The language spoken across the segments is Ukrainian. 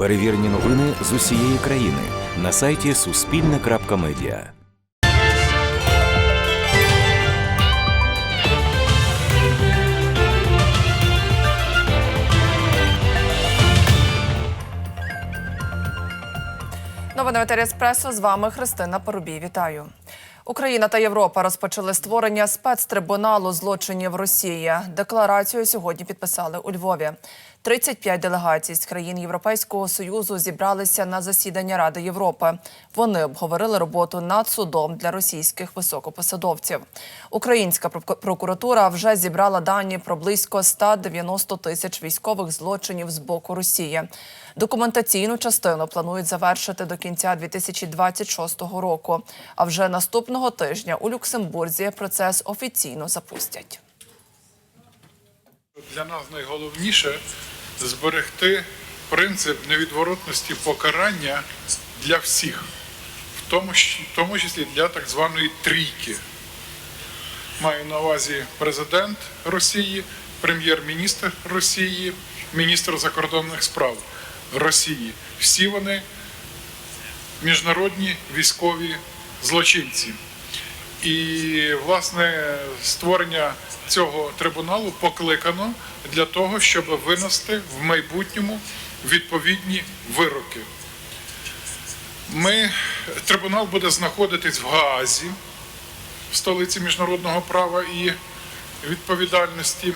Перевірені новини з усієї країни на сайті Суспільне.Медіа. Новини Еспресо. З вами Христина Порубій. Вітаю. Україна та Європа розпочали створення спецтрибуналу злочинів Росії. Декларацію сьогодні підписали у Львові. 35 делегацій з країн Європейського союзу зібралися на засідання Ради Європи. Вони обговорили роботу над судом для російських високопосадовців. Українська прокуратура вже зібрала дані про близько 190 тисяч військових злочинів з боку Росії. Документаційну частину планують завершити до кінця 2026 року. А вже наступного тижня у Люксембурзі процес офіційно запустять. Для нас найголовніше зберегти принцип невідворотності покарання для всіх, в тому, в тому числі для так званої трійки. Маю на увазі президент Росії, прем'єр-міністр Росії, міністр закордонних справ Росії. Всі вони міжнародні військові злочинці. І власне створення цього трибуналу покликано для того, щоб винести в майбутньому відповідні вироки. Ми, трибунал буде знаходитись в Гаазі, в столиці міжнародного права і відповідальності.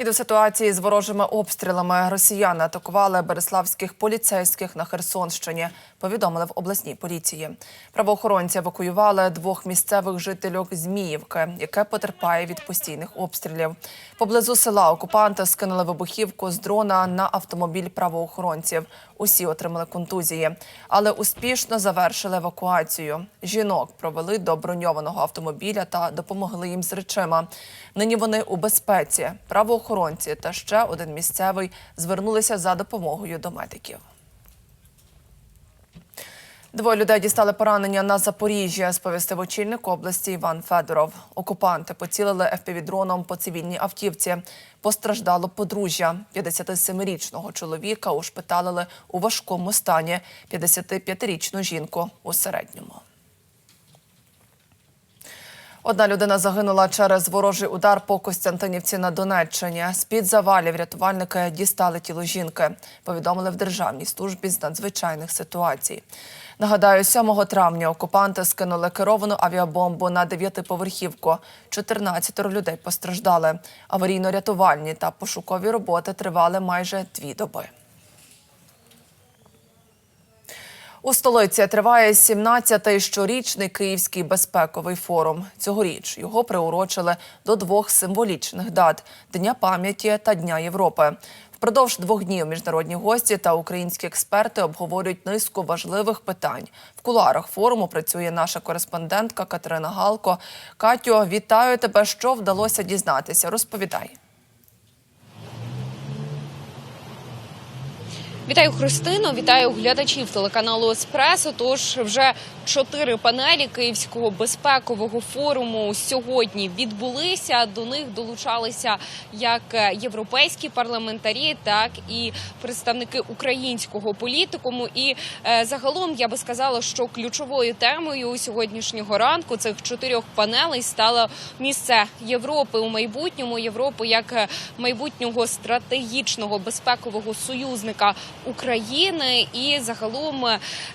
І до ситуації з ворожими обстрілами росіяни атакували береславських поліцейських на Херсонщині. Повідомили в обласній поліції. Правоохоронці евакуювали двох місцевих жителів Зміївки, яке потерпає від постійних обстрілів. Поблизу села окупанти скинули вибухівку з дрона на автомобіль правоохоронців. Усі отримали контузії, але успішно завершили евакуацію. Жінок провели до броньованого автомобіля та допомогли їм з речима. Нині вони у безпеці. Правоохоронці та ще один місцевий звернулися за допомогою до медиків. Двоє людей дістали поранення на Запоріжжі, сповістив очільник області Іван Федоров. Окупанти поцілили FPV-дроном по цивільній автівці. Постраждало подружжя. 57-річного чоловіка ушпиталили у важкому стані, 55-річну жінку у середньому. Одна людина загинула через ворожий удар по Костянтинівці на Донеччині. З під завалів рятувальники дістали тіло жінки. Повідомили в Державній службі з надзвичайних ситуацій. Нагадаю, 7 травня окупанти скинули керовану авіабомбу на дев'ятиповерхівку. 14 людей постраждали. Аварійно-рятувальні та пошукові роботи тривали майже дві доби. У столиці триває 17-й щорічний Київський безпековий форум. Цьогоріч його приурочили до двох символічних дат Дня пам'яті та Дня Європи. Впродовж двох днів міжнародні гості та українські експерти обговорюють низку важливих питань. В кулуарах форуму працює наша кореспондентка Катерина Галко. Катю, вітаю тебе. Що вдалося дізнатися? Розповідай. Вітаю Христину, вітаю глядачів телеканалу Еспресо. Тож вже чотири панелі Київського безпекового форуму сьогодні відбулися. До них долучалися як європейські парламентарі, так і представники українського політикуму. І е, загалом я би сказала, що ключовою темою сьогоднішнього ранку цих чотирьох панелей стало місце Європи у майбутньому. Європи як майбутнього стратегічного безпекового союзника України. І загалом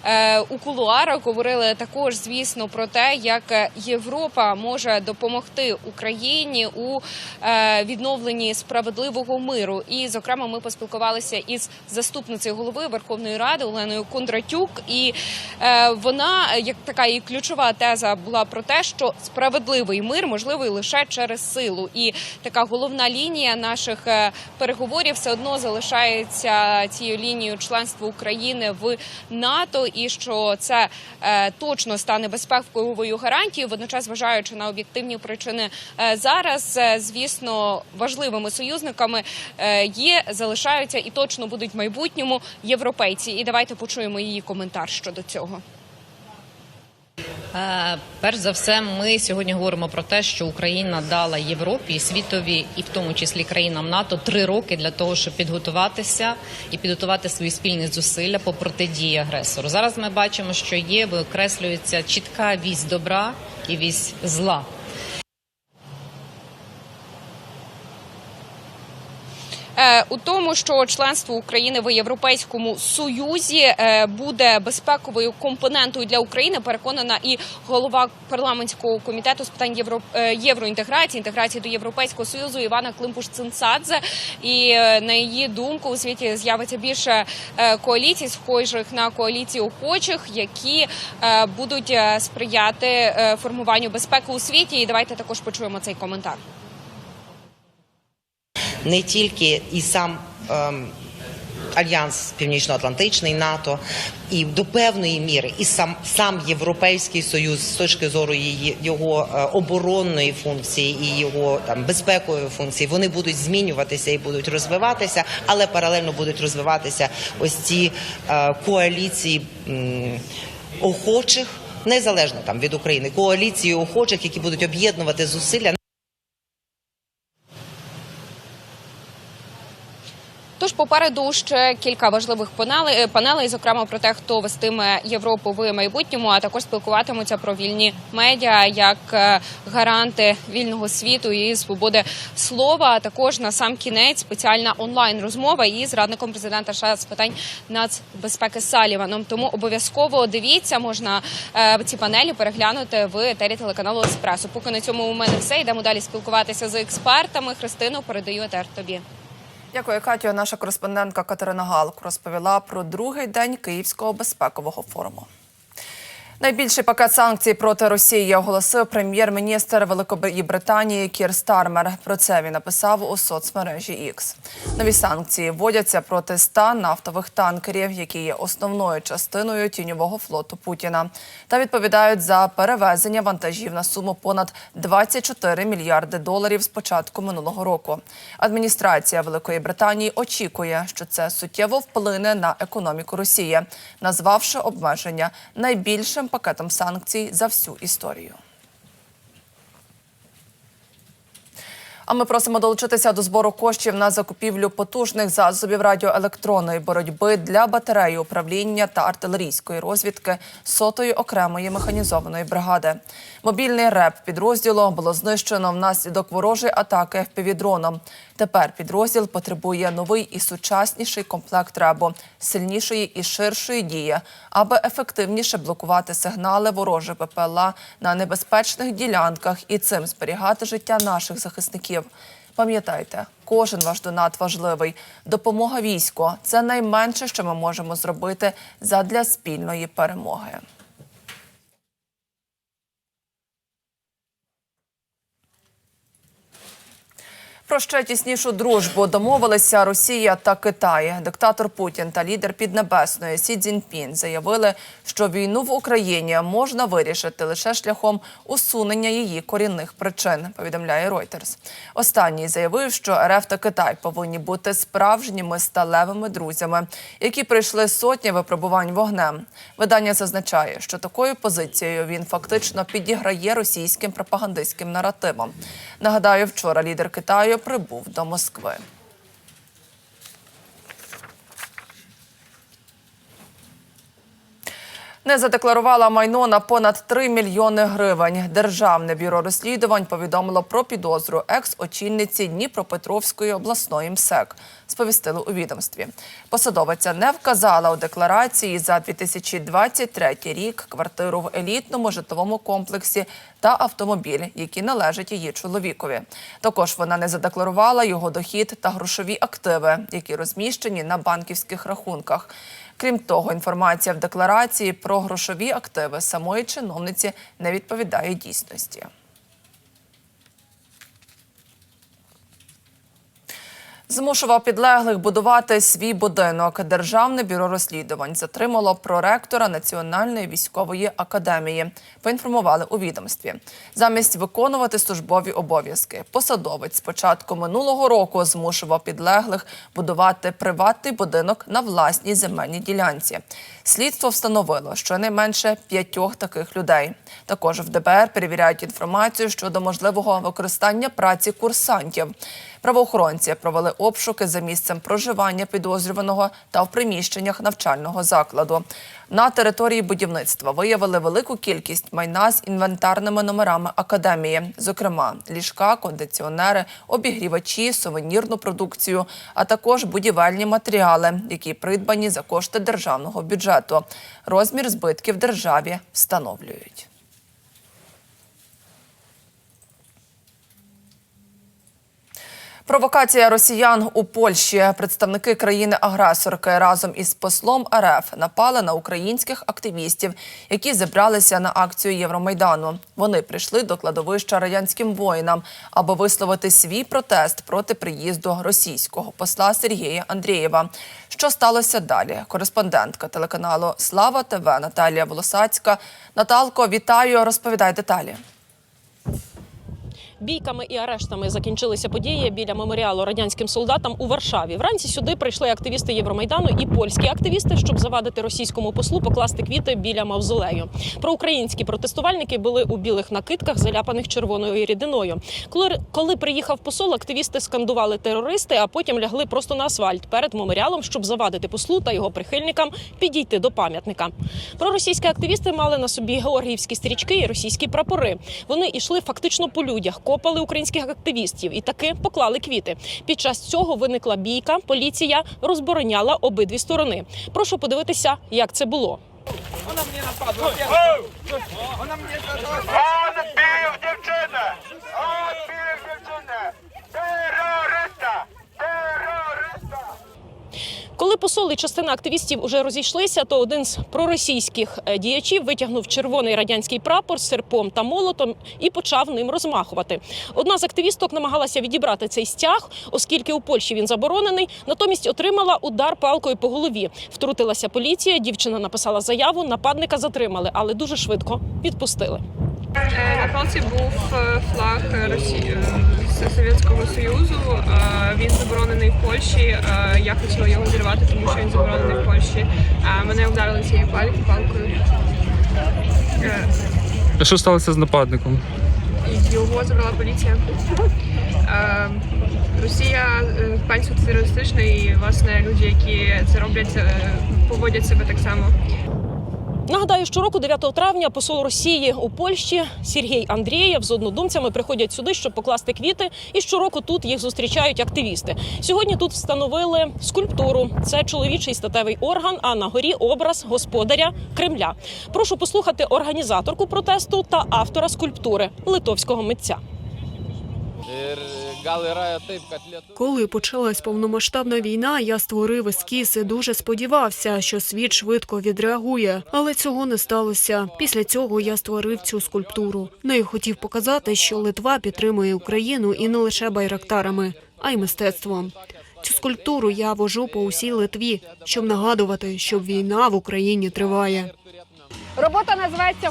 е, у кулуарах говорили також, звісно, про те, як Європа може допомогти Україні у е, відновленні справедливого миру. І, зокрема, ми поспілкувалися із заступницею голови Верховної Ради Оленою Кондратюк. І е, вона, як така її ключова теза, була про те, що справедливий мир можливий лише через силу. І така головна лінія наших переговорів все одно залишається цією лінією членства України в НАТО, і що це е, точно стане безпековою гарантією. Водночас, зважаючи на об'єктивні причини е, зараз, е, звісно, важливими союзниками є, залишаються і точно будуть в майбутньому європейці. І давайте почуємо її коментар щодо цього. Е, Перш за все, ми сьогодні говоримо про те, що Україна дала Європі світові, і в тому числі країнам НАТО, три роки для того, щоб підготуватися і підготувати свої спільні зусилля по протидії агресору. Зараз ми бачимо, що є викреслюється чітка вісь добра і вісь зла. У тому, що членство України в Європейському Союзі е, буде безпековою компонентою для України, переконана і голова парламентського комітету з питань євро, е, євроінтеграції, інтеграції до Європейського Союзу Івана Климпуш-Цинцадзе. І е, на її думку у світі з'явиться більше е, коаліцій, схожих на коаліції охочих, які е, будуть е, сприяти е, формуванню безпеки у світі. І давайте також почуємо цей коментар. Не тільки і сам ем, альянс Північно-Атлантичний НАТО, і до певної міри, і сам сам Європейський Союз з точки зору її його е, оборонної функції і його там безпекової функції, вони будуть змінюватися і будуть розвиватися, але паралельно будуть розвиватися ось ці е, коаліції м, охочих. Незалежно там від України коаліції охочих, які будуть об'єднувати зусилля попереду ще кілька важливих панелей, панелей, зокрема про те, хто вестиме Європу в майбутньому, а також спілкуватимуться про вільні медіа як е, гаранти вільного світу і свободи слова. А також на сам кінець спеціальна онлайн розмова із радником президента США з питань нацбезпеки Саліваном. Тому обов'язково дивіться, можна е, ці панелі переглянути в етері телеканалу Еспресо. Поки на цьому у мене все йдемо далі спілкуватися з експертами. Христину передаю етер тобі. Дякую, Катю. Наша кореспондентка Катерина Галк розповіла про другий день Київського безпекового форуму. Найбільший пакет санкцій проти Росії оголосив прем'єр-міністр Великої Британії Кір Стармер. Про це він написав у соцмережі X. Нові санкції вводяться проти 100 нафтових танкерів, які є основною частиною тіньового флоту Путіна, та відповідають за перевезення вантажів на суму понад 24 мільярди доларів з початку минулого року. Адміністрація Великої Британії очікує, що це суттєво вплине на економіку Росії, назвавши обмеження найбільшим пакетом санкцій за всю історію. А ми просимо долучитися до збору коштів на закупівлю потужних засобів радіоелектронної боротьби для батареї управління та артилерійської розвідки сотої окремої механізованої бригади. Мобільний реп підрозділу було знищено внаслідок ворожої атаки впівдроном. Тепер підрозділ потребує новий і сучасніший комплект ребу, сильнішої і ширшої дії, аби ефективніше блокувати сигнали ворожих ППЛА на небезпечних ділянках і цим зберігати життя наших захисників. Пам'ятайте, кожен ваш донат важливий. Допомога війську це найменше, що ми можемо зробити задля спільної перемоги. Про ще тіснішу дружбу домовилися Росія та Китай. Диктатор Путін та лідер Піднебесної Сі Цзіньпін заявили, що війну в Україні можна вирішити лише шляхом усунення її корінних причин. Повідомляє Reuters. Останній заявив, що РФ та Китай повинні бути справжніми сталевими друзями, які пройшли сотні випробувань вогнем. Видання зазначає, що такою позицією він фактично підіграє російським пропагандистським наративам. Нагадаю, вчора лідер Китаю прибув до Москви. Не задекларувала майно на понад 3 мільйони гривень. Державне бюро розслідувань повідомило про підозру екс-очільниці Дніпропетровської обласної МСЕК. Сповістили у відомстві. Посадовиця не вказала у декларації за 2023 рік квартиру в елітному житловому комплексі та автомобіль, які належать її чоловікові. Також вона не задекларувала його дохід та грошові активи, які розміщені на банківських рахунках. Крім того, інформація в декларації про грошові активи самої чиновниці не відповідає дійсності. Змушував підлеглих будувати свій будинок. Державне бюро розслідувань затримало проректора Національної військової академії. Поінформували у відомстві. Замість виконувати службові обов'язки, посадовець з початку минулого року змушував підлеглих будувати приватний будинок на власній земельній ділянці. Слідство встановило щонайменше п'ятьох таких людей. Також в ДБР перевіряють інформацію щодо можливого використання праці курсантів. Правоохоронці провели обшуки за місцем проживання підозрюваного та в приміщеннях навчального закладу. На території будівництва виявили велику кількість майна з інвентарними номерами академії, зокрема ліжка, кондиціонери, обігрівачі, сувенірну продукцію, а також будівельні матеріали, які придбані за кошти державного бюджету. Розмір збитків державі встановлюють. Провокація росіян у Польщі. Представники країни-агресорки разом із послом РФ напали на українських активістів, які зібралися на акцію Євромайдану. Вони прийшли до кладовища радянським воїнам, аби висловити свій протест проти приїзду російського посла Сергія Андрієва. Що сталося далі? Кореспондентка телеканалу Слава ТВ Наталія Волосацька. Наталко, вітаю. Розповідай деталі. Бійками і арештами закінчилися події біля меморіалу радянським солдатам у Варшаві. Вранці сюди прийшли активісти Євромайдану і польські активісти, щоб завадити російському послу покласти квіти біля мавзолею. Проукраїнські протестувальники були у білих накидках, заляпаних червоною рідиною. Коли, коли приїхав посол, активісти скандували терористи, а потім лягли просто на асфальт перед меморіалом, щоб завадити послу та його прихильникам підійти до пам'ятника. Проросійські активісти мали на собі георгіївські стрічки і російські прапори. Вони йшли фактично по людях, копали українських активістів і таки поклали квіти. Під час цього виникла бійка. Поліція розбороняла обидві сторони. Прошу подивитися, як це було. Вона мені Odbił dziewczynę! Odbił посол і частина активістів уже розійшлися, то один з проросійських е, діячів витягнув червоний радянський прапор з серпом та молотом і почав ним розмахувати. Одна з активісток намагалася відібрати цей стяг, оскільки у Польщі він заборонений. Натомість отримала удар палкою по голові. Втрутилася поліція. Дівчина написала заяву. Нападника затримали, але дуже швидко відпустили. Е, На палці був е, флаг Росії Совєтського Союзу. Е, Він заборонений в Польщі. Е, Я хотіла його зірвати, тому що він заборонений в Польщі. Е, Мене вдарили цією палкою. Е, А що сталося з нападником? Його забрала поліція. Е, Росія е, панство терористична і власне люди, які це роблять, е, поводять себе так само. Нагадаю, щороку 9 травня посол Росії у Польщі Сергій Андрієв з однодумцями приходять сюди, щоб покласти квіти. І щороку тут їх зустрічають активісти. Сьогодні тут встановили скульптуру. Це чоловічий статевий орган, а на горі образ господаря Кремля. Прошу послухати організаторку протесту та автора скульптури литовського митця. Коли почалась повномасштабна війна, я створив ескіз і дуже сподівався, що світ швидко відреагує, але цього не сталося. Після цього я створив цю скульптуру. Нею хотів показати, що Литва підтримує Україну і не лише байрактарами, а й мистецтвом. Цю скульптуру я вожу по усій Литві, щоб нагадувати, що війна в Україні триває. Робота називається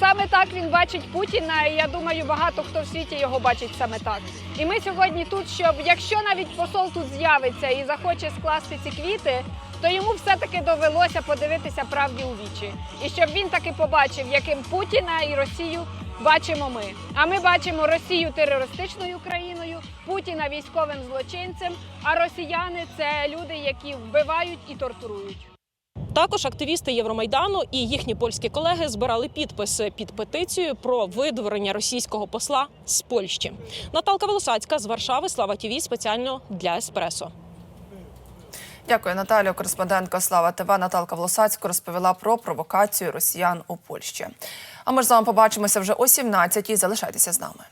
Саме так він бачить Путіна, і я думаю, багато хто в світі його бачить саме так. І ми сьогодні тут, щоб якщо навіть посол тут з'явиться і захоче скласти ці квіти, то йому все-таки довелося подивитися правді у вічі. І щоб він таки побачив, яким Путіна і Росію бачимо ми. А ми бачимо Росію терористичною країною, Путіна військовим злочинцем, а росіяни це люди, які вбивають і тортурують. Також активісти Євромайдану і їхні польські колеги збирали підписи під петицією про видворення російського посла з Польщі. Наталка Волосацька з Варшави. Слава ТІВІ спеціально для Еспресо. Дякую, Наталію. Кореспондентка Слава ТВ Наталка Волосацько розповіла про провокацію росіян у Польщі. А ми ж з вами побачимося вже о 17-й. Залишайтеся з нами.